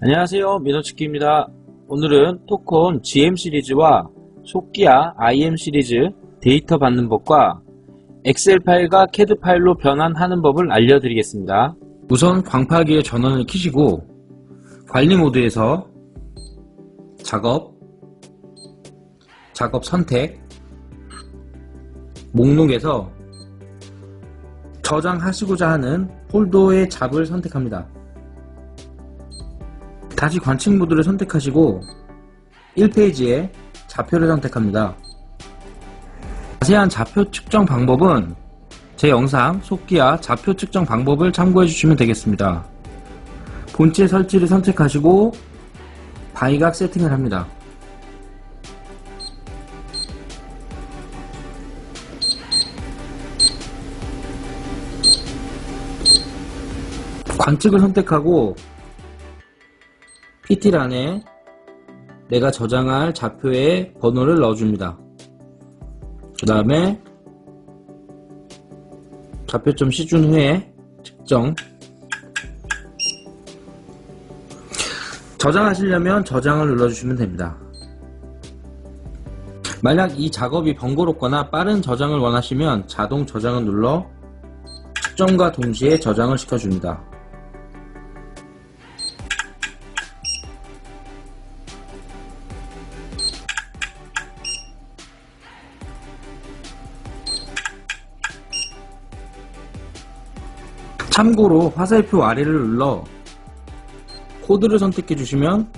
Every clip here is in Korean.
안녕하세요. 민호치키입니다. 오늘은 토콘 GM 시리즈와 속기아 IM 시리즈 데이터 받는 법과 엑셀 파일과 캐드 파일로 변환하는 법을 알려드리겠습니다. 우선 광파기의 전원을 켜시고 관리 모드에서 작업 작업 선택 목록에서 저장하시고자 하는 폴더의 잡을 선택합니다 다시 관측 모드를 선택하시고 1페이지에 좌표를 선택합니다. 자세한 좌표 측정 방법은 제 영상 속기와 좌표 측정 방법을 참고해 주시면 되겠습니다. 본체 설치를 선택하시고 바이각 세팅을 합니다. 관측을 선택하고 PT란에 내가 저장할 좌표의 번호를 넣어줍니다. 그 다음에 좌표점 시준 후에 측정 저장하시려면 저장을 눌러주시면 됩니다. 만약 이 작업이 번거롭거나 빠른 저장을 원하시면 자동 저장을 눌러 측정과 동시에 저장을 시켜줍니다. 참고로 화살표 아래를 눌러 코드를 선택해 주시면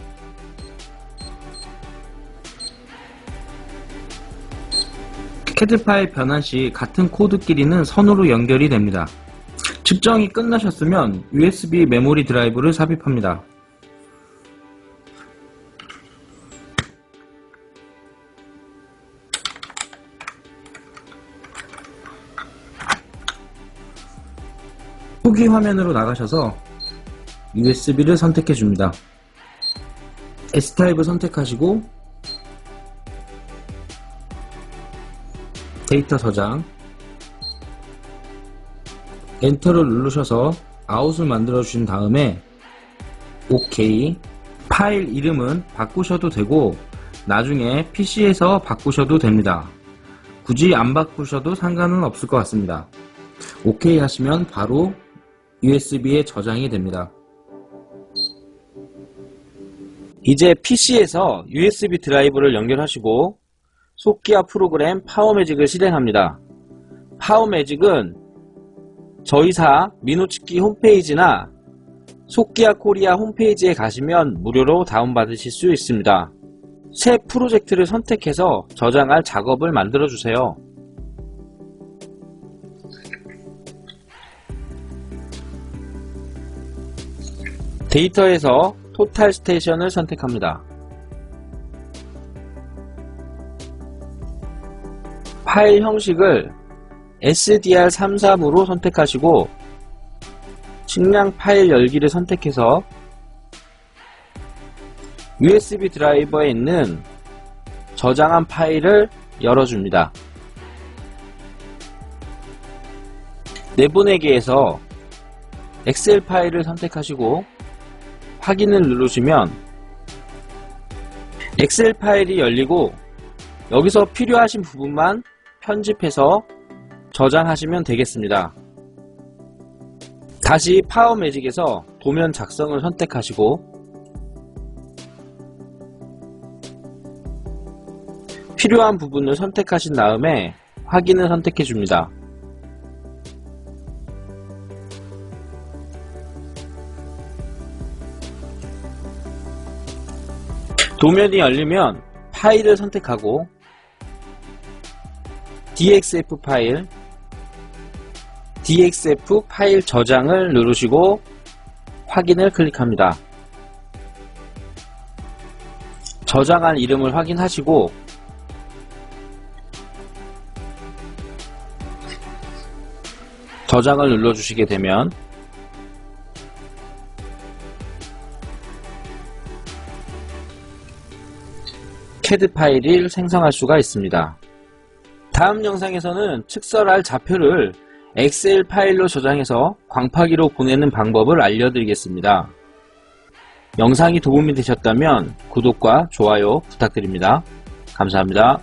캐드 파일 변환 시 같은 코드끼리는 선으로 연결이 됩니다. 측정이 끝나셨으면 USB 메모리 드라이브를 삽입합니다. 후기 화면으로 나가셔서 USB를 선택해 줍니다. S타입을 선택하시고 데이터 저장 엔터를 누르셔서 아웃을 만들어 주신 다음에 OK 파일 이름은 바꾸셔도 되고 나중에 PC에서 바꾸셔도 됩니다. 굳이 안 바꾸셔도 상관은 없을 것 같습니다. OK 하시면 바로 USB에 저장이 됩니다. 이제 PC에서 USB 드라이브를 연결하시고 속기아 프로그램 파워매직을 실행합니다. 파워매직은 저희사 민호치키 홈페이지나 속기아 코리아 홈페이지에 가시면 무료로 다운받으실 수 있습니다. 새 프로젝트를 선택해서 저장할 작업을 만들어 주세요. 데이터에서 토탈 스테이션을 선택합니다. 파일 형식을 SDR33으로 선택하시고 식량 파일 열기를 선택해서 USB 드라이버에 있는 저장한 파일을 열어줍니다. 내보내기에서 엑셀 파일을 선택하시고 확인을 누르시면 엑셀 파일이 열리고 여기서 필요하신 부분만 편집해서 저장하시면 되겠습니다. 다시 파워 매직에서 도면 작성을 선택하시고 필요한 부분을 선택하신 다음에 확인을 선택해 줍니다. 도면이 열리면 파일을 선택하고 DXF 파일 DXF 파일 저장을 누르시고 확인을 클릭합니다. 저장한 이름을 확인하시고 저장을 눌러주시게 되면 캐드 파일을 생성할 수가 있습니다. 다음 영상에서는 측설할 좌표를 엑셀 파일로 저장해서 광파기로 보내는 방법을 알려드리겠습니다. 영상이 도움이 되셨다면 구독과 좋아요 부탁드립니다. 감사합니다.